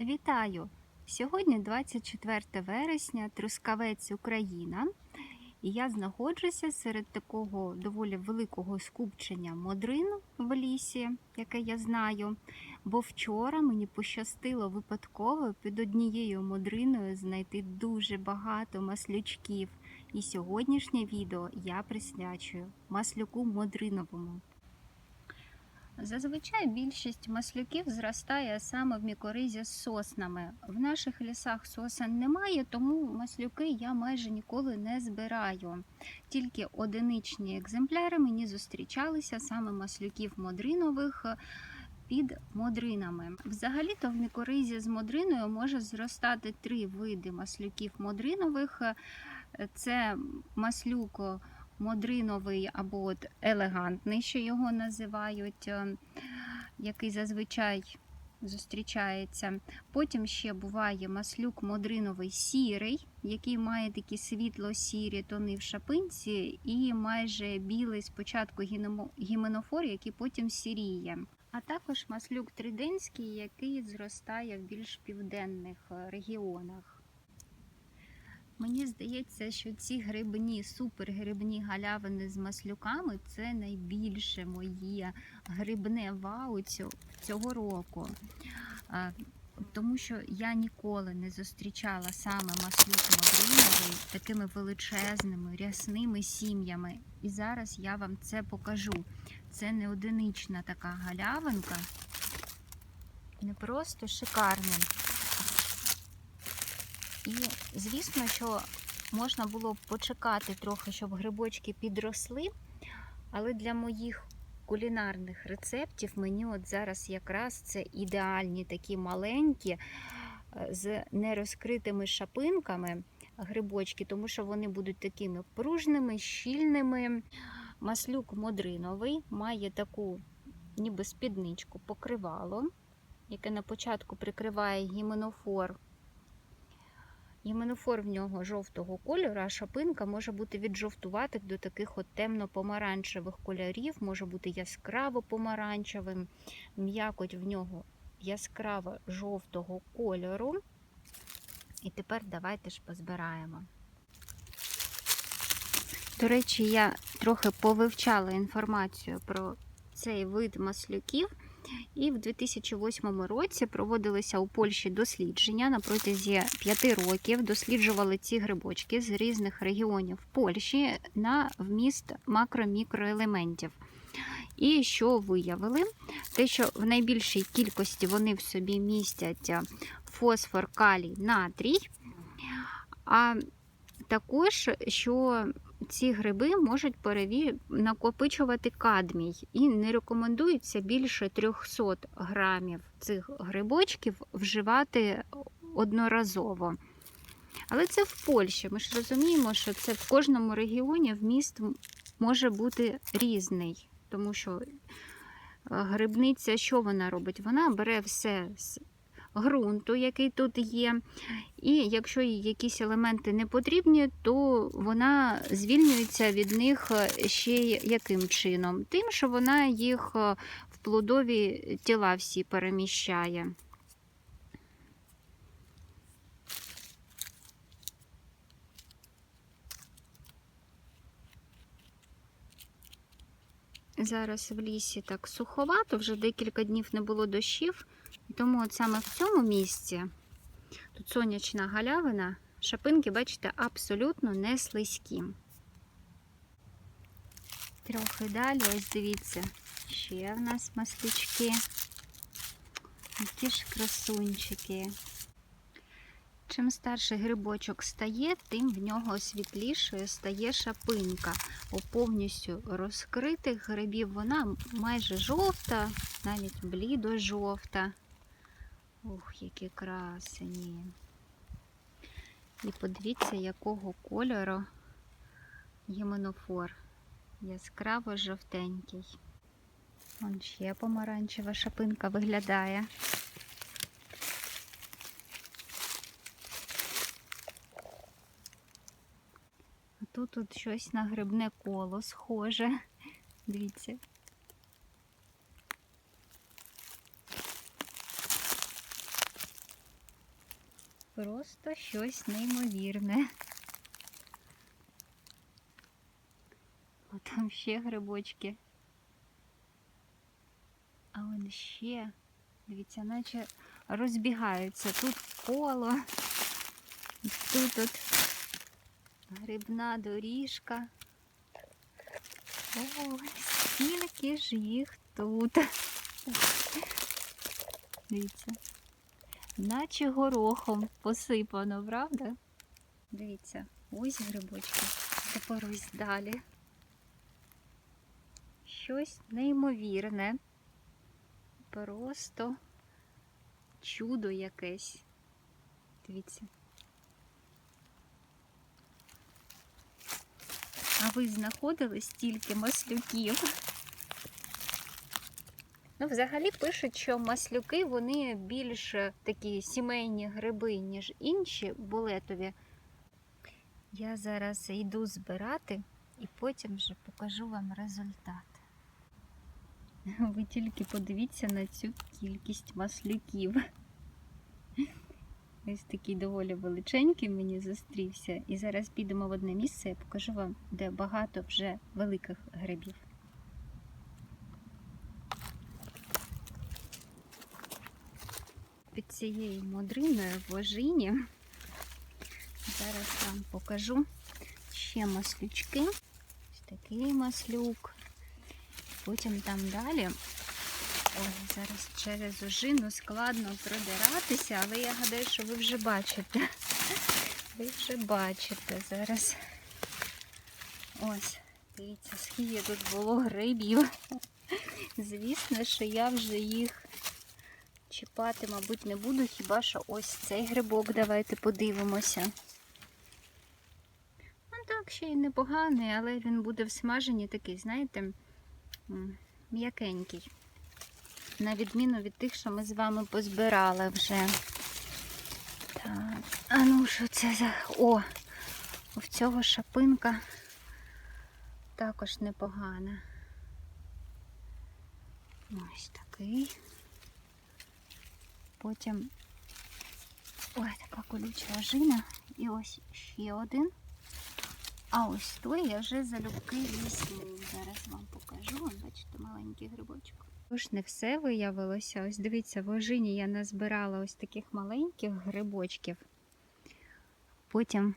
Вітаю! Сьогодні 24 вересня, Трускавець, Україна. І я знаходжуся серед такого доволі великого скупчення модрин в лісі, яке я знаю. Бо вчора мені пощастило випадково під однією модриною знайти дуже багато маслючків. І сьогоднішнє відео я присвячую маслюку модриновому. Зазвичай більшість маслюків зростає саме в мікоризі з соснами. В наших лісах сосен немає, тому маслюки я майже ніколи не збираю. Тільки одиничні екземпляри мені зустрічалися саме маслюків модринових під модринами. Взагалі-то в мікоризі з модриною може зростати три види маслюків модринових: це маслюк модриновий або от елегантний, що його називають, е, який зазвичай зустрічається. Потім ще буває маслюк модриновий сірий, який має такі світло-сірі тони в шапинці, і майже білий спочатку гіменофор, який потім сіріє. А також маслюк триденський, який зростає в більш південних е, регіонах. Мені здається, що ці грибні, супергрибні галявини з маслюками це найбільше моє грибне вау цього року. Тому що я ніколи не зустрічала саме маслюк модриновий такими величезними, рясними сім'ями. І зараз я вам це покажу. Це не одинична така галявинка, не просто шикарна. І, звісно, що можна було б почекати трохи, щоб грибочки підросли, але для моїх кулінарних рецептів мені от зараз якраз це ідеальні такі маленькі, е, з нерозкритими шапинками грибочки, тому що вони будуть такими пружними, щільними. Маслюк модриновий має таку ніби спідничку покривало, яке на початку прикриває гіменофор Іменофор в нього жовтого кольору, а шапинка може бути від жовтуватих до таких от темно-помаранчевих кольорів, може бути яскраво помаранчевим, м'якоть в нього яскраво жовтого кольору. І тепер давайте ж позбираємо. До речі, я трохи повивчала інформацію про цей вид маслюків. І в 2008 році проводилися у Польщі дослідження на протязі 5 років. Досліджували ці грибочки з різних регіонів Польщі на вміст макро-мікроелементів. І що виявили? Те, що в найбільшій кількості вони в собі містять фосфор, калій, натрій, а також, що ці гриби можуть переві... накопичувати кадмій і не рекомендується більше 300 грамів цих грибочків вживати одноразово. Але це в Польщі. Ми ж розуміємо, що це в кожному регіоні вміст може бути різний, тому що грибниця, що вона робить? Вона бере все ґрунту, який тут є. І якщо їй якісь елементи не потрібні, то вона звільнюється від них ще яким чином? Тим, що вона їх в плодові тіла всі переміщає. Зараз в лісі так суховато, вже декілька днів не було дощів. І тому от саме в цьому місці, тут сонячна галявина, шапинки, бачите, абсолютно не слизькі. Трохи далі, ось дивіться, ще в нас маслючки. Які ж красунчики. Чим старший грибочок стає, тим в нього світлішою стає шапинка. У повністю розкритих грибів вона майже жовта, навіть блідо-жовта. Ух, які красені. І подивіться, якого кольору єменофор. Яскраво жовтенький. Вон ще помаранчева шапинка виглядає. А тут тут щось на грибне коло схоже. Дивіться. Просто щось неймовірне. О, там ще грибочки. А он ще, дивіться, наче розбігаються. Тут коло, тут от грибна доріжка. О, скільки ж їх тут. Дивіться. Наче горохом посипано, правда? Дивіться, ось грибочки. Тепер ось далі. Щось неймовірне. Просто чудо якесь. Дивіться. А ви знаходили стільки маслюків? Ну, взагалі пишуть, що маслюки вони більш такі сімейні гриби, ніж інші булетові. Я зараз йду збирати і потім вже покажу вам результат. Ви тільки подивіться на цю кількість маслюків. Ось такий доволі величенький мені зустрівся. І зараз підемо в одне місце, я покажу вам, де багато вже великих грибів. Під цією мудриною в ожині зараз вам покажу ще маслючки. Ось такий маслюк. Потім там далі. Ой, зараз через ожину складно продиратися, але я гадаю, що ви вже бачите. Ви вже бачите зараз. Ось, дивіться, скільки тут було грибів. Звісно, що я вже їх чіпати, мабуть, не буду, хіба що ось цей грибок, давайте подивимося. Ну так, ще й непоганий, але він буде в смаженні такий, знаєте, м'якенький. На відміну від тих, що ми з вами позбирали вже. Так, а ну що це за... О! В цього шапинка також непогана. Ось такий. Потім ой, така колюча ожина. І ось ще один. А ось той я вже залюбки візьму. Зараз вам покажу. Вон, бачите, маленький грибочок. Тож не все виявилося. Ось дивіться, в ожині я назбирала ось таких маленьких грибочків. Потім,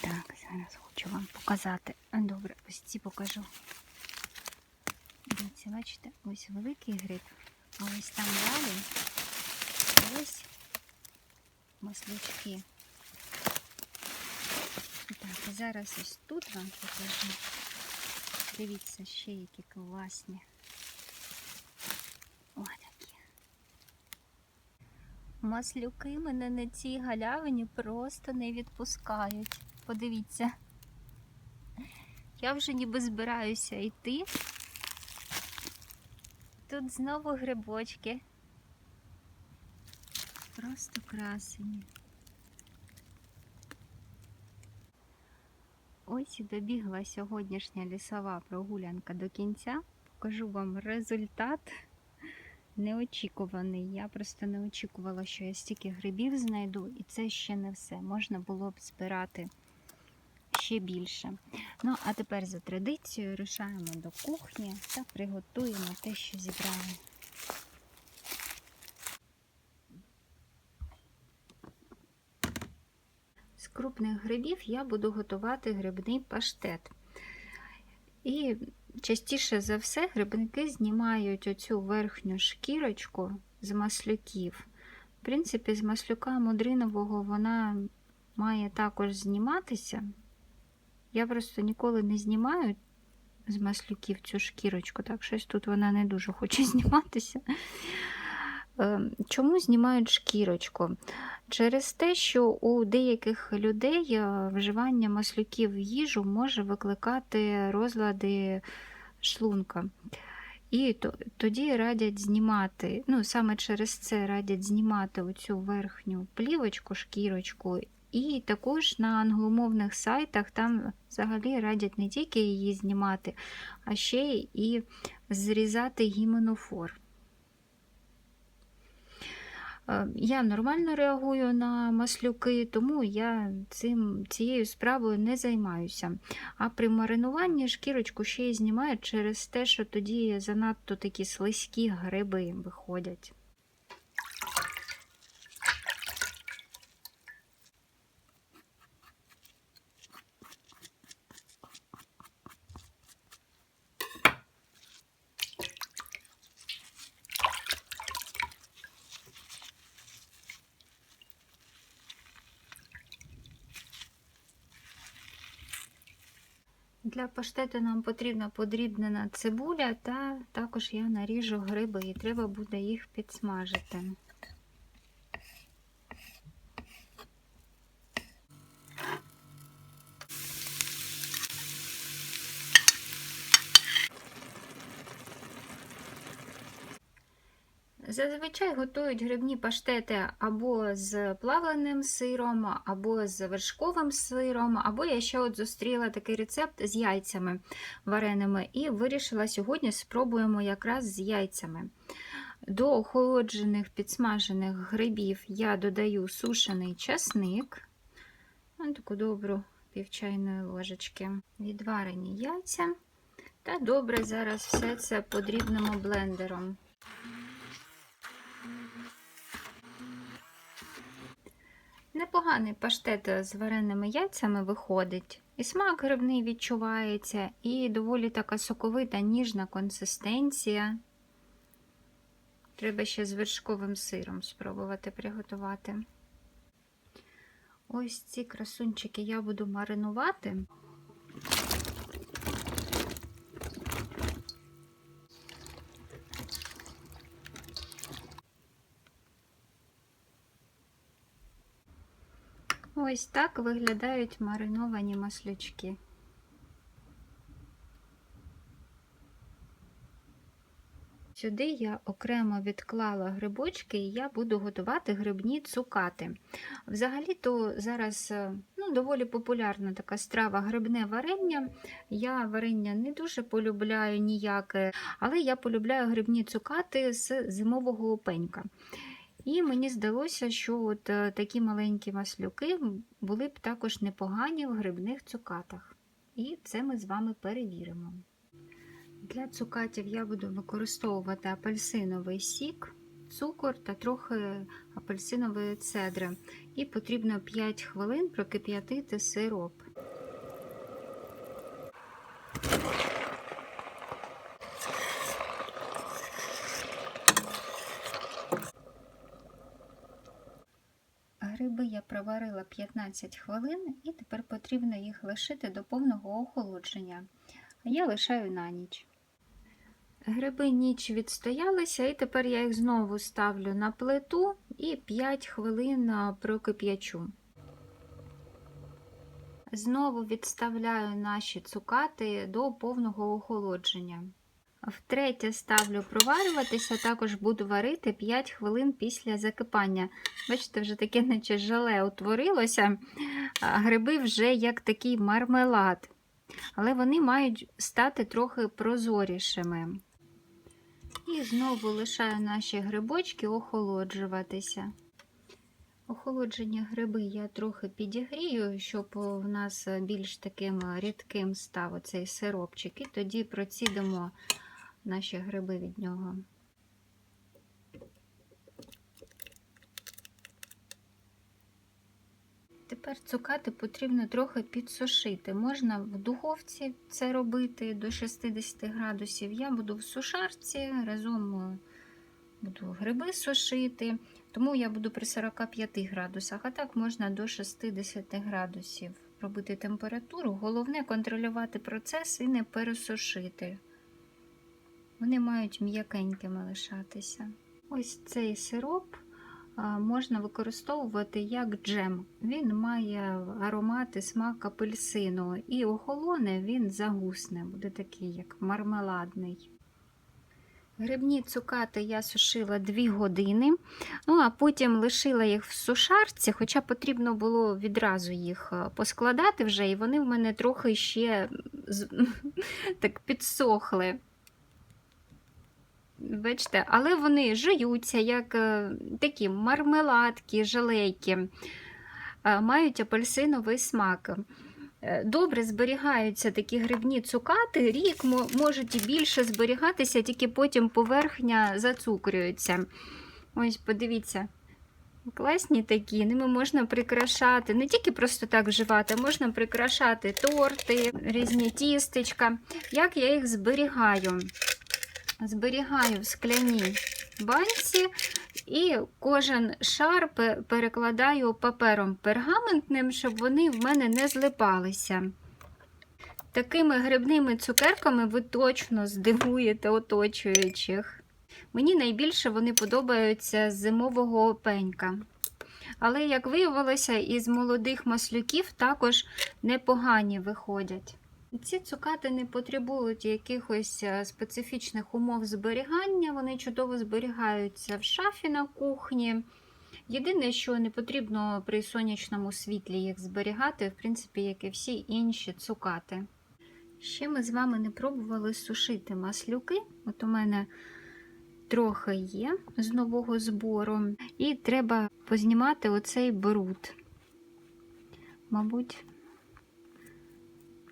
так, зараз хочу вам показати. Добре, ось ці покажу. Дивіться, бачите, ось великий гриб, а ось там далі ось маслючки. Так, і зараз ось тут вам покажу. Дивіться, ще які класні. Ось такі. Маслюки мене на цій галявині просто не відпускають. Подивіться. Я вже ніби збираюся йти. Тут знову грибочки. Просто красені. Ось і добігла сьогоднішня лісова прогулянка до кінця. Покажу вам результат неочікуваний. Я просто не очікувала, що я стільки грибів знайду, і це ще не все. Можна було б збирати ще більше. Ну, а тепер за традицією рушаємо до кухні та приготуємо те, що зібрали. З крупних грибів я буду готувати грибний паштет. І частіше за все грибники знімають оцю верхню шкірочку з маслюків. В принципі, з маслюка мудринового вона має також зніматися. Я просто ніколи не знімаю з маслюків цю шкірочку, так щось тут вона не дуже хоче зніматися. Ем, чому знімають шкірочку? Через те, що у деяких людей е, вживання маслюків в їжу може викликати розлади шлунка. І тоді радять знімати, ну саме через це радять знімати оцю верхню плівочку, шкірочку. І також на англомовних сайтах там взагалі радять не тільки її знімати, а ще і зрізати гіменофор. Е, Я нормально реагую на маслюки, тому я цим, цією справою не займаюся. А при маринуванні шкірочку ще й знімають через те, що тоді занадто такі слизькі гриби виходять. Для паштету нам потрібна подрібнена цибуля, та також я наріжу гриби і треба буде їх підсмажити. Зазвичай готують грибні паштети або з плавленим сиром, або з вершковим сиром, або я ще от зустріла такий рецепт з яйцями вареними і вирішила сьогодні спробуємо якраз з яйцями. До охолоджених підсмажених грибів я додаю сушений часник, Ось таку добру півчайної ложечки, відварені яйця. Та добре зараз все це подрібнемо блендером. Непоганий паштет з вареними яйцями виходить. І смак грибний відчувається, і доволі така соковита, ніжна консистенція. Треба ще з вершковим сиром спробувати приготувати. Ось ці красунчики я буду маринувати. Ось так виглядають мариновані маслючки. Сюди я окремо відклала грибочки і я буду готувати грибні цукати. Взагалі-то зараз е, ну, доволі популярна така страва грибне варення. Я варення не дуже полюбляю ніяке, але я полюбляю грибні цукати з зимового опенька. І мені здалося, що от е, такі маленькі маслюки були б також непогані в грибних цукатах. І це ми з вами перевіримо. Для цукатів я буду використовувати апельсиновий сік, цукор та трохи апельсинової цедри. І потрібно 5 хвилин прокип'ятити сироп. Гриби я проварила 15 хвилин і тепер потрібно їх лишити до повного охолодження. Я лишаю на ніч. Гриби ніч відстоялися, і тепер я їх знову ставлю на плиту і 5 хвилин прокип'ячу. Знову відставляю наші цукати до повного охолодження. Втретє ставлю проварюватися, також буду варити 5 хвилин після закипання. Бачите, вже таке наче желе утворилося, гриби вже як такий мармелад, але вони мають стати трохи прозорішими. І знову лишаю наші грибочки охолоджуватися. Охолоджені гриби я трохи підігрію, щоб у нас більш таким рідким став цей сиропчик, і тоді процідимо наші гриби від нього. Тепер цукати потрібно трохи підсушити. Можна в духовці це робити до 60 градусів. Я буду в сушарці, разом буду гриби сушити, тому я буду при 45 градусах, а так можна до 60 градусів робити температуру. Головне контролювати процес і не пересушити. Вони мають м'якенькими лишатися. Ось цей сироп можна використовувати як джем. Він має аромат і смак апельсину, і охолоне він загусне, буде такий, як мармеладний. Грибні цукати я сушила 2 години, ну а потім лишила їх в сушарці, хоча потрібно було відразу їх поскладати вже, і вони в мене трохи ще так підсохли. Бачите, але вони жуються, як е, такі мармеладки, желейки, е, мають апельсиновий смак. Е, Добре зберігаються такі грибні цукати, рік можуть і більше зберігатися, тільки потім поверхня зацукрюється. Ось, подивіться. Класні такі, ними можна прикрашати, не тільки просто так вживати, можна прикрашати торти, різні тістечка. Як я їх зберігаю? Зберігаю в скляній банці і кожен шар перекладаю папером пергаментним, щоб вони в мене не злипалися. Такими грибними цукерками ви точно здивуєте оточуючих. Мені найбільше вони подобаються з зимового опенька. Але, як виявилося, із молодих маслюків також непогані виходять. Ці цукати не потребують якихось е, специфічних умов зберігання, вони чудово зберігаються в шафі на кухні. Єдине, що не потрібно при сонячному світлі їх зберігати, в принципі, як і всі інші цукати. Ще ми з вами не пробували сушити маслюки. От у мене трохи є з нового збору, і треба познімати оцей бруд. Мабуть,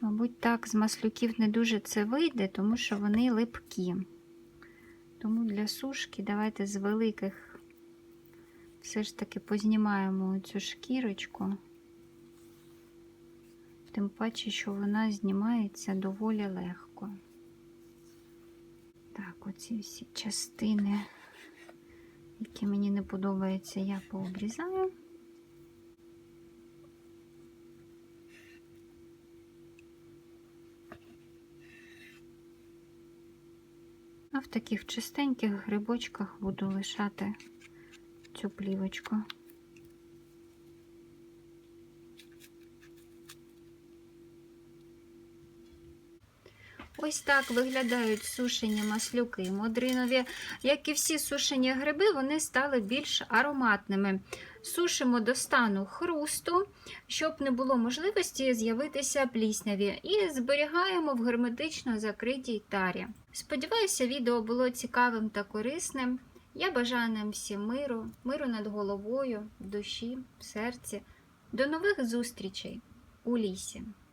мабуть, так, з маслюків не дуже це вийде, тому що вони липкі. Тому для сушки давайте з великих все ж таки познімаємо цю шкірочку. Тим паче, що вона знімається доволі легко. Так, оці всі частини, які мені не подобаються, я пообрізаю. В таких чистеньких грибочках буду лишати цю плівочку. Ось так виглядають сушені маслюки модринові. Як і всі сушені гриби, вони стали більш ароматними. Сушимо до стану хрусту, щоб не було можливості з'явитися плісняві, і зберігаємо в герметично закритій тарі. Сподіваюся, відео було цікавим та корисним. Я бажаю нам всім миру, миру над головою, душі, серці. До нових зустрічей у лісі!